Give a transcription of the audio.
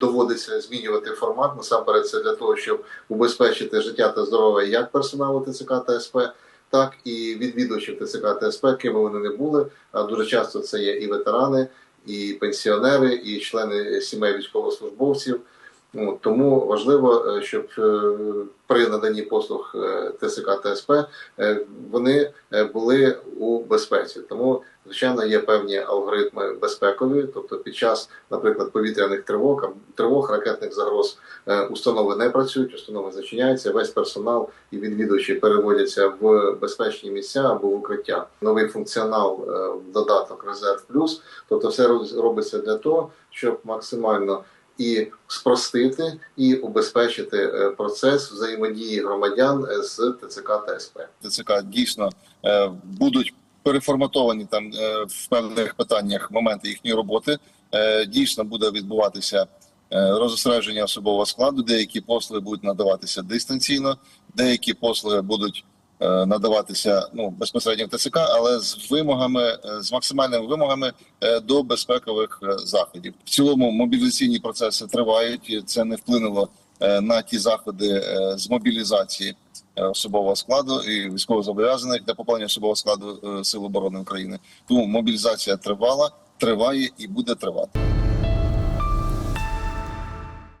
доводиться змінювати формат. Насамперед, це для того, щоб убезпечити життя та здоров'я як персоналу ТЦК та СП, так і відвідувачів ТЦК та СП, ким вони не були. А дуже часто це є і ветерани, і пенсіонери, і члени сімей військовослужбовців. Ну, тому важливо, е, щоб е, при наданні послуг е, ТСК та СП вони були у безпеці. Тому, звичайно, є певні алгоритми безпекові, тобто під час, наприклад, повітряних тривог, тривог, ракетних загроз е, установи не працюють, установи зачиняються. Весь персонал і відвідувачі переводяться в безпечні місця або в укриття. Новий функціонал е, додаток Резерв Плюс. Тобто, все робиться для того, щоб максимально і спростити і убезпечити е, процес взаємодії громадян е, з ТЦК та СП. ТЦК дійсно е, будуть переформатовані там в певних питаннях моменти їхньої роботи. Дійсно буде відбуватися розосередження особового складу. Деякі послуги будуть надаватися дистанційно, деякі послуги будуть надаватися ну безпосередньо в ТЦК, але з вимогами, е, з максимальними вимогами е, до безпекових е, заходів. В цілому мобілізаційні процеси тривають. Це не вплинуло е, на ті заходи е, з мобілізації е, особового складу і військовозобов'язаних для поповнення особового складу е, Сил оборони України. Тому мобілізація тривала, триває і буде тривати.